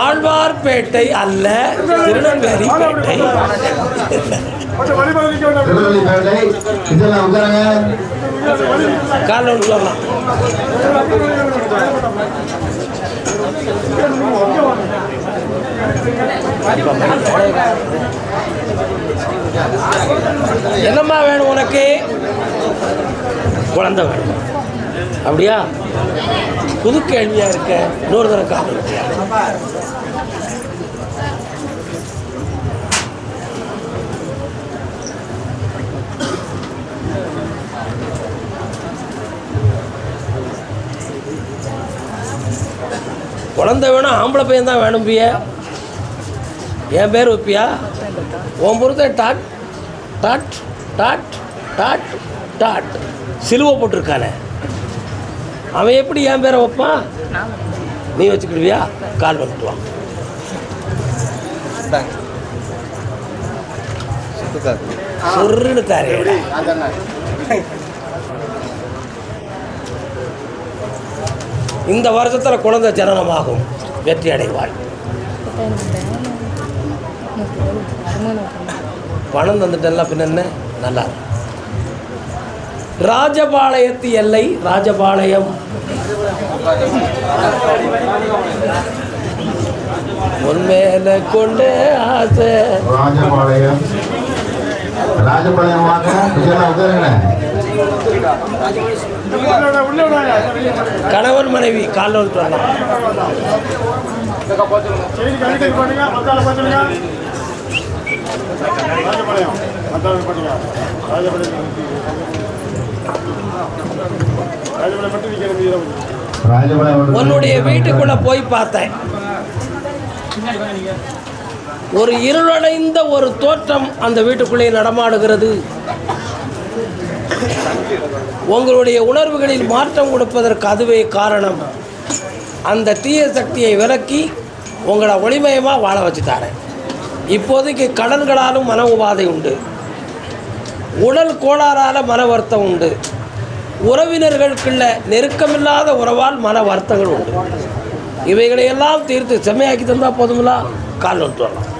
ஆழ்வார்பேட்டை அல்ல திருநெல்வேலி பேட்டை. திருநெல்வேலிப்பேட்டை இதெல்லாம் உட்காருங்க என்னம்மா வேணும் உனக்கு? குழந்தை வேணும். அப்படியா? புது கேள்வியாக இருக்க. இன்னொரு தடவை காதல் இருக்கியா குழந்தை வேணும் ஆம்பளை பையன் தான் வேணும் பிய. என் பேர் வைப்பியா உன் பொறுத்த dot dot dot dot dot. சிலுவை போட்டிருக்கானே. அவன் எப்படி என் பேரை வைப்பான்? நீ வச்சுக்கிடுவியா? கால் வா சொருன்னு தாரேடா இந்த வருஷத்தில் குழந்தை ஜனனமாகும். வெற்றி அடைவாள். பணம் தந்துட்டெல்லாம் பின்ன நல்லா இருக்கு. ராஜபாளையத்து எல்லை ராஜபாளையம். உன்மேல கொண்டு ஆசை. ராஜபாளையம். ராஜபாளையம் கணவன் மனைவி காலில் வந்துட்டு வரலாம். ராஜபாளையம். உன்னுடைய வீட்டுக்குள்ள போய் பார்த்தேன். ஒரு இருளடைந்த ஒரு தோற்றம் அந்த வீட்டுக்குள்ளே நடமாடுகிறது. உங்களுடைய உணர்வுகளில் மாற்றம் கொடுப்பதற்கு அதுவே காரணம். அந்த தீய சக்தியை விலக்கி உங்களை ஒளிமயமாக வாழ வச்சு தரேன். இப்போதைக்கு கடன்களாலும் மன உபாதை உண்டு. உடல் கோளாறால மன வருத்தம் உண்டு. உறவினர்களுக்குள்ள நெருக்கமில்லாத உறவால் மன வருத்தங்கள் உண்டு. இவைகளையெல்லாம் தீர்த்து செம்மையாக்கி தந்தால் போதுங்களா கால் வந்துட்டு வரலாம்.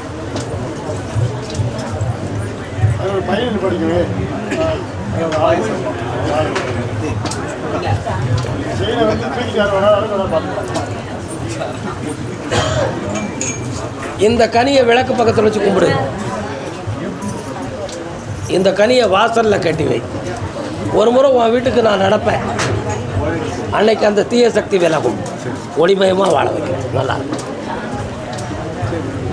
இந்த கனியை விளக்கு பக்கத்தில் வச்சு கும்பிடு. இந்த கனியை வாசலில் கட்டி வை. ஒரு முறை உன் வீட்டுக்கு நான் நடப்பேன். அன்னைக்கு அந்த தீய சக்தி விலகும். ஒளிமயமாக வாழ வைக்கிறேன் நல்லா இருக்கும்.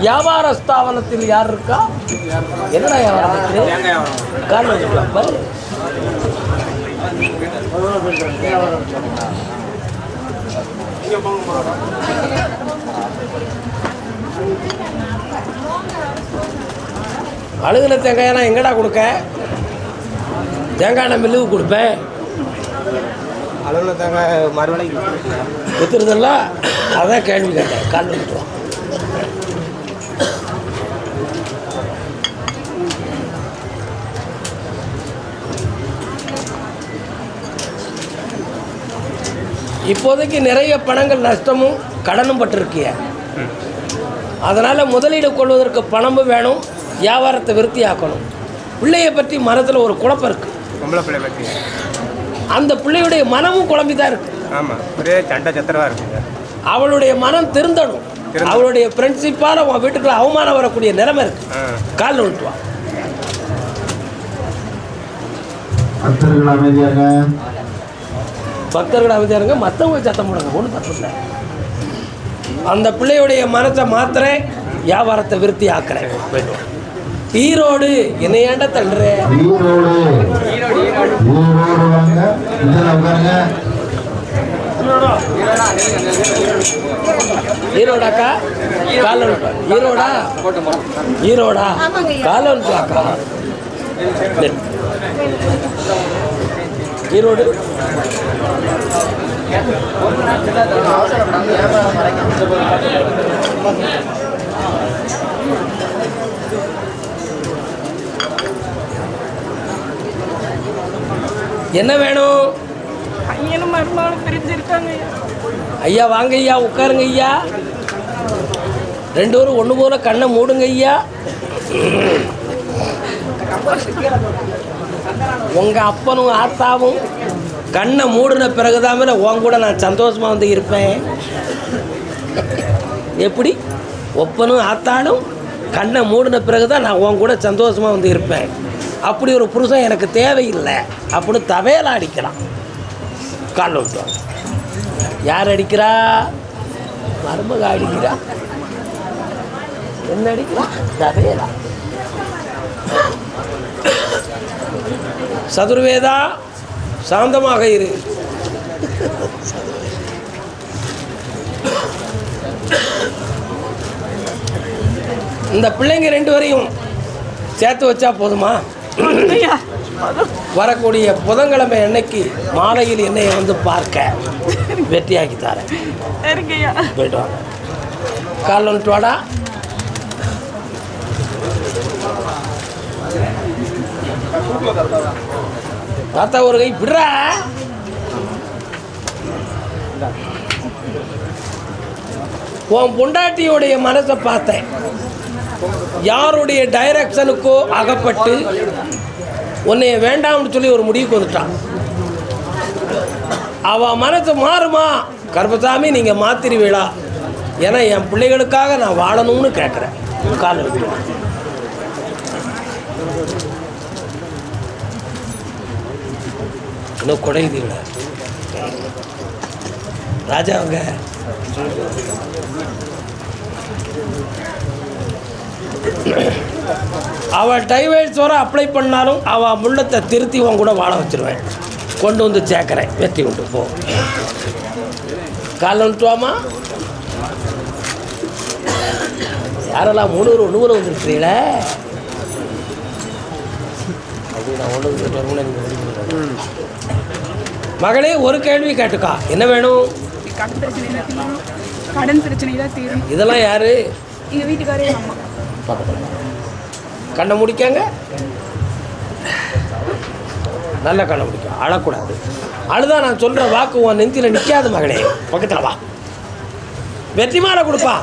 வியாபார ஸ்தாபனத்தில் யார் இருக்கா? என்னடா வியாபாரம் காரணம் அழுகுன தேங்காயெல்லாம் எங்கடா கொடுக்க? தேங்காய் நான் மில்லுக்கு கொடுப்பேன். அளவில் தாங்க மறுபடியும் வித்துறதில்ல அதான் கேள்வி கேட்டேன். கால் விட்டுருவோம் இப்போதைக்கு நிறைய பணங்கள் நஷ்டமும் கடனும் பட்டிருக்கிய. அதனால் முதலீடு கொள்வதற்கு பணமும் வேணும் வியாபாரத்தை விருத்தியாக்கணும். பிள்ளையை பற்றி மனத்தில் ஒரு குழப்பம் இருக்குது பொம்பளை பிள்ளை பற்றி அந்த பிள்ளையுடைய மனமும் குழம்பி தான் இருக்குது ஆமாம் ஒரே சண்டை சத்திரமாக இருக்குங்க அவளுடைய மனம் திருந்தணும். அவளுடைய ஃப்ரெண்ட்ஷிப்பால் உன் வீட்டுக்குள்ள அவமானம் வரக்கூடிய நிலைமை இருக்கு. காலில் விட்டு வா. பக்தர்கள் அமைதியாக. பக்தர்கள் அமைதியாருங்க மற்றவங்க சத்தம் போடுங்க. ஒன்றும் தப்பு இல்லை. அந்த பிள்ளையுடைய மனத்தை மாத்திரேன் வியாபாரத்தை விருத்தி ஆக்குறேன். ஈரோடு. என்னை ஏன்டா தள்ளுற? ஈரோடு வாங்க இதெல்லாம் உட்காருங்க ஈரோடாக்கா வா. ஈரோடா? ஈரோடா? வாக்கா நில்லு. ஈரோடு? என்ன வேணும்? பையனும் மருமகளும் பிரிஞ்சிருக்காங்க ஐயா. வாங்க ஐயா உட்காருங்க ஐயா. ரெண்டு பேரும் ஒன்று போல கண்ணை மூடுங்க ஐயா. உங்கள் அப்பனும் ஆத்தாவும் கண்ணை மூடின பிறகுதான் உன் கூட நான் சந்தோஷமாக வந்து இருப்பேன். எப்படி? ஒப்பனும் ஆத்தாலும் கண்ணை மூடின பிறகுதான் நான் உன் கூட சந்தோஷமாக வந்து இருப்பேன். அப்படி ஒரு புருஷன் எனக்கு தேவையில்லை. அப்படின்னு அடிக்கலாம். அடிக்கலாம் கால் விட்டுவாங்க யார் அடிக்கிறா? மருமக அடிக்கிறா? என்ன அடிக்கிறா? தவையலா சதுர்வேதா சாந்தமாக இரு. இந்த பிள்ளைங்க ரெண்டு வரையும் சேர்த்து வச்சா போதுமா? வரக்கூடிய புதன்கிழமை அன்னைக்கு மாலையில் என்னை வந்து பார்க்க. வெற்றியாக்கி தரேன். போயிட்டு வாங்க கால் வந்துட்டு வாடா. தாத்தா ஒரு கை விடுறா. உன் பொண்டாட்டியோடைய மனசை பார்த்தேன். யாருடைய டைரக்ஷனுக்கோ அகப்பட்டு உன்னைய வேண்டாம்னு சொல்லி ஒரு முடிவுக்கு வந்துட்டான். அவ மனசு மாறுமா? கர்பசாமி நீங்கள் மாத்திருவீடா ஏன்னா என் பிள்ளைகளுக்காக நான் வாழணும்னு கேட்குறேன் கால் இன்னும் குடையுதுங்களா ராஜாவுங்க. அவள் டைவைட்ஸ் வர அப்ளை பண்ணாலும் அவள் முள்ளத்தை திருத்தி உன் கூட வாழ வச்சிருவேன். கொண்டு வந்து சேர்க்குறேன். வெற்றி உண்டு போ. காலைல வந்துட்டுவாமா யாரெல்லாம் ஒன்று மூணு வந்துருக்கிறீங்களே மகளே ஒரு கேள்வி கேட்டுக்கா. என்ன வேணும்? கடன் பிரச்சனை இதெல்லாம் யாரு? எங்கள் வீட்டுக்காரே அம்மா. பக்கத்தில் கண்ணை முடிக்காங்க. நல்ல கண்ணை முடிக்கும் அழக்கூடாது. அழுதா நான் சொல்கிற வாக்கு உன் நெஞ்சில் நிற்காது மகனே பக்கத்தில் வா. வெற்றி மாலை கொடுப்பா.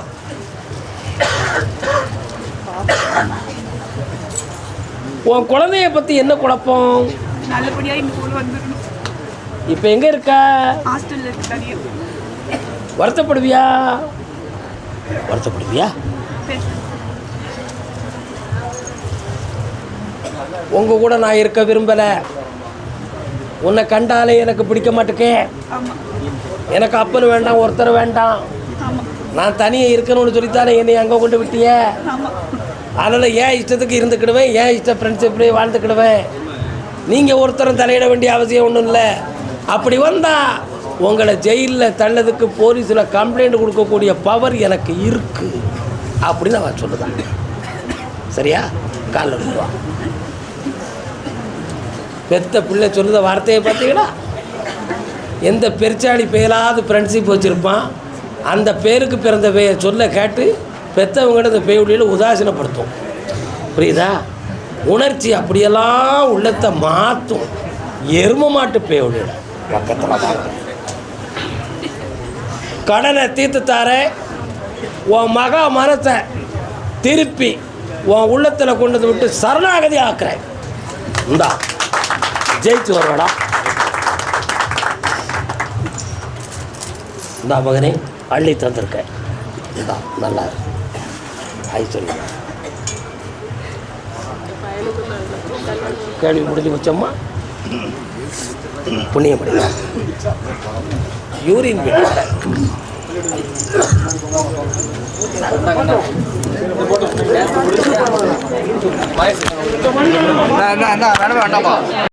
உன் குழந்தைய பற்றி என்ன குழப்பம்? இப்போ எங்கே இருக்க? வருத்தப்படுவியா? வருத்தப்படுவியா? உங்கள் கூட நான் இருக்க விரும்பலை. உன்னை கண்டாலே எனக்கு பிடிக்க மாட்டேக்கே எனக்கு அப்பன் வேண்டாம் ஒருத்தர் வேண்டாம். நான் தனியாக இருக்கணும்னு சொல்லித்தானே என்னை அங்கே கொண்டு விட்டியே? அதனால் ஏன் இஷ்டத்துக்கு இருந்துக்கிடுவேன்? ஏன் இஷ்ட ஃப்ரெண்ட்ஷிப்லேயே வாழ்ந்துக்கிடுவேன்? நீங்கள் ஒருத்தரும் தலையிட வேண்டிய அவசியம் ஒன்றும் இல்லை. அப்படி வந்தால் உங்களை ஜெயிலில் தள்ளதுக்கு போலீஸில் கம்ப்ளைண்ட் கொடுக்கக்கூடிய பவர் எனக்கு இருக்குது அப்படின்னு அவன் சொல்லுதான். சரியா? காலில் விட்டுவா பெத்த பிள்ளை சொல்லுத வார்த்தையை பார்த்தீங்கன்னா எந்த பெருச்சாளி பெயலாவது ஃப்ரெண்ட்ஷிப் வச்சுருப்பான். அந்த பேருக்கு பிறந்த பே சொல்ல கேட்டு பெற்றவங்கள்ட்ட இந்த பேயுடியில் உதாசீனப்படுத்தும். புரியுதா? உணர்ச்சி அப்படியெல்லாம் உள்ளத்தை மாற்றும் எரும மாட்டு பேயுடியில் பக்கத்தில் கடனை தீர்த்து உன் மகா மனத்தை திருப்பி உன் உள்ளத்தில் கொண்டு வந்து விட்டு சரணாகதி ஆக்குறேன். இந்தா. ஜெயிச்சு வருவாடா இந்தா மகனே அள்ளி தந்திருக்கேன் இந்தா நல்லா இருக்கு. ஐ கேள்வி முடிஞ்சு வச்சோம்மா புண்ணியம் படிக்கலாம் யூரின் வேண்டாம் வேண்டாம்